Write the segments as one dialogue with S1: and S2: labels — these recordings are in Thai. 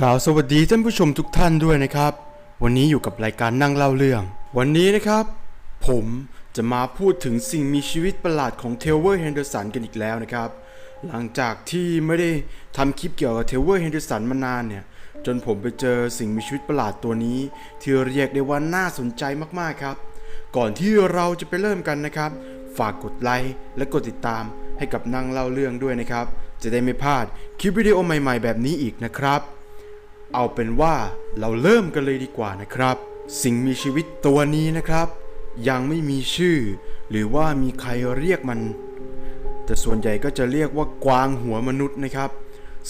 S1: กล่าวสวัสดีท่านผู้ชมทุกท่านด้วยนะครับ วันนี้อยู่กับรายการนั่งเล่าเรื่อง วันนี้นะครับ ผมจะมาพูดถึงสิ่งมีชีวิตประหลาดของเทลเวอร์เฮนเดอร์สันกันอีกแล้วนะครับ หลังจากที่ไม่ได้ทำคลิปเกี่ยวกับเทลเวอร์เฮนเดอร์สันมานานเนี่ยจนผมไปเจอสิ่งมีชีวิตประหลาดตัวนี้ ที่เรียกได้ว่าน่าสนใจมากๆครับ ก่อนที่เราจะไปเริ่มกันนะครับ ฝากกดไลค์และกดติดตามให้กับนั่งเล่าเรื่องด้วยนะครับ จะได้ไม่พลาดคลิปวิดีโอใหม่ ๆ แบบนี้อีกนะครับ เอาเป็นว่าเราเริ่มกันเลยดีกว่านะครับ สิ่งมีชีวิตตัวนี้นะครับ ยังไม่มีชื่อ หรือว่ามีใครเรียกมัน แต่ส่วนใหญ่ก็จะเรียกว่ากวางหัวมนุษย์นะครับ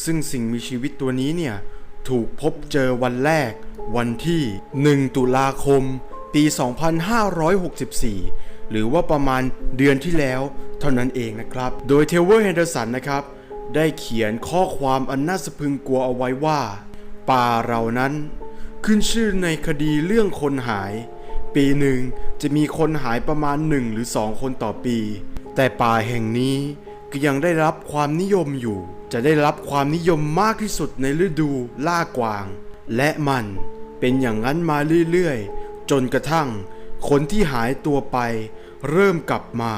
S1: ซึ่งสิ่งมีชีวิตตัวนี้เนี่ยถูกพบเจอวันแรก วันที่ 1 ตุลาคม ปี 2564 หรือว่าประมาณเดือนที่แล้วเท่านั้นเองนะครับ โดยเทเวอร์เฮนเดอร์สันนะครับ ได้เขียนข้อความอันน่าสะพึงกลัวเอาไว้ว่า ป่าเรานั้น ขึ้นชื่อในคดีเรื่องคนหาย ปีหนึ่งจะมีคนหายประมาณหนึ่งหรือสองคนต่อปี แต่ป่าแห่งนี้ก็ยังได้รับความนิยมอยู่ จะได้รับความนิยมมากที่สุดในฤดูล่ากวาง และมันเป็นอย่างนั้นมาเรื่อยๆ จนกระทั่ง คนที่หายตัวไป เริ่มกลับมา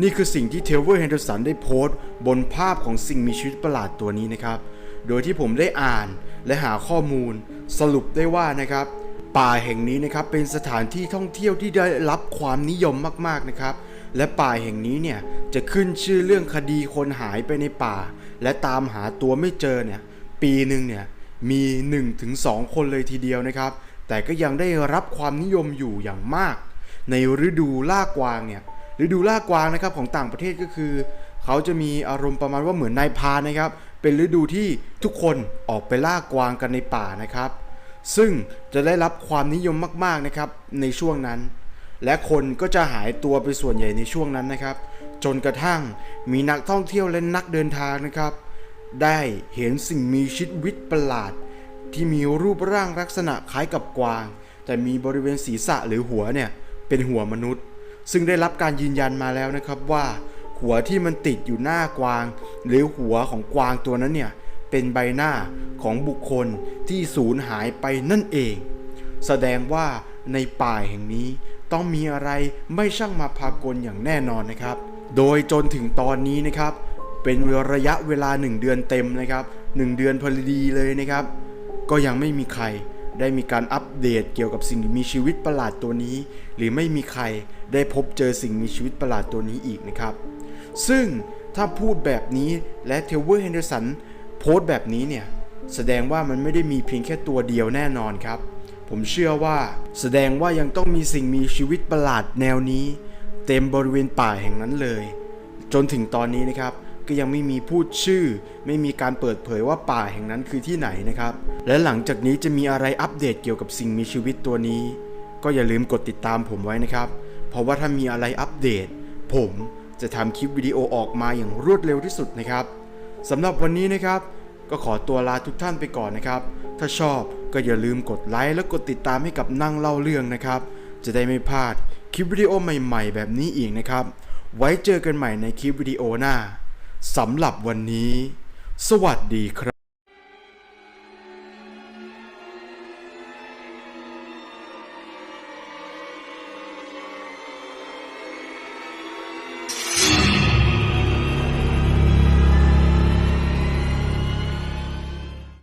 S1: นี่คือสิ่งที่เทลเวอร์เฮนเดอร์สันได้โพสต์ บนภาพของสิ่งมีชีวิตประหลาดตัวนี้นะครับ โดยที่ผมได้อ่านและหาข้อมูลสรุปได้ว่านะครับ ป่าแห่งนี้นะครับเป็นสถานที่ท่องเที่ยวที่ได้รับความนิยมมากๆนะครับ และป่าแห่งนี้เนี่ยจะขึ้นชื่อเรื่องคดีคนหายไปในป่า และตามหาตัวไม่เจอเนี่ยปีหนึ่งเนี่ยมี1-2 คนเลยทีเดียวนะครับ แต่ก็ยังได้รับความนิยมอยู่อย่างมาก ในฤดูล่ากวางเนี่ยฤดูล่ากวางนะครับของต่างประเทศก็คือ เขาจะมีอารมณ์ประมาณว่าเหมือนนายพานนะครับ เป็นฤดูที่ทุกคนออกไปล่ากวางกันในป่านะครับ ซึ่งจะได้รับความนิยมมากๆนะครับในช่วงนั้น และคนก็จะหายตัวไปส่วนใหญ่ในช่วงนั้นนะครับ จนกระทั่งมีนักท่องเที่ยวและนักเดินทางนะครับ ได้เห็นสิ่งมีชีวิตประหลาด ที่มีรูปร่างลักษณะคล้ายกับกวาง แต่มีบริเวณศีรษะหรือหัวเนี่ยเป็นหัวมนุษย์ ซึ่งได้รับการยืนยันมาแล้วนะครับว่า หัวที่มันติดอยู่หน้ากวาง หรือหัวของกวางตัวนั้นเนี่ยเป็นใบหน้าของบุคคลที่สูญหายไปนั่นเอง แสดงว่าในป่าแห่งนี้ต้องมีอะไรไม่ช่างมาพากลอย่างแน่นอนนะครับ โดยจนถึงตอนนี้นะครับ เป็นระยะเวลา1เดือนเต็มนะครับ1เดือนพอดีเลยนะครับ ก็ยังไม่มีใครได้มีการอัปเดตเกี่ยวกับสิ่งมีชีวิตประหลาดตัวนี้ หรือไม่มีใครได้พบเจอสิ่งมีชีวิตประหลาดตัวนี้อีกนะครับ ซึ่งถ้าพูดแบบนี้และเทเวอร์เฮนเดอร์สันโพสต์แบบนี้เนี่ย แสดงว่ามันไม่ได้มีเพียงแค่ตัวเดียวแน่นอนครับ ผมเชื่อว่าแสดงว่ายังต้องมีสิ่งมีชีวิตประหลาดแนวนี้ เต็มบริเวณป่าแห่งนั้นเลย จนถึงตอนนี้นะครับก็ยังไม่มีพูดชื่อ ไม่มีการเปิดเผยว่าป่าแห่งนั้นคือที่ไหนนะครับ และหลังจากนี้จะมีอะไรอัปเดตเกี่ยวกับสิ่งมีชีวิตตัวนี้ ก็อย่าลืมกดติดตามผมไว้นะครับ เพราะว่าถ้ามีอะไรอัปเดต ผม จะทำคลิปวิดีโอออกมาอย่างรวดเร็วที่สุดนะครับสำหรับวันนี้นะครับก็ขอตัวลาทุกท่านไปก่อนนะครับ ถ้าชอบก็อย่าลืมกดไลค์และกดติดตามให้กับนั่งเล่าเรื่องนะครับ จะได้ไม่พลาดคลิปวิดีโอใหม่ๆ แบบนี้อีกนะครับ ไว้เจอกันใหม่ในคลิปวิดีโอหน้าสำหรับวันนี้ สวัสดีครับ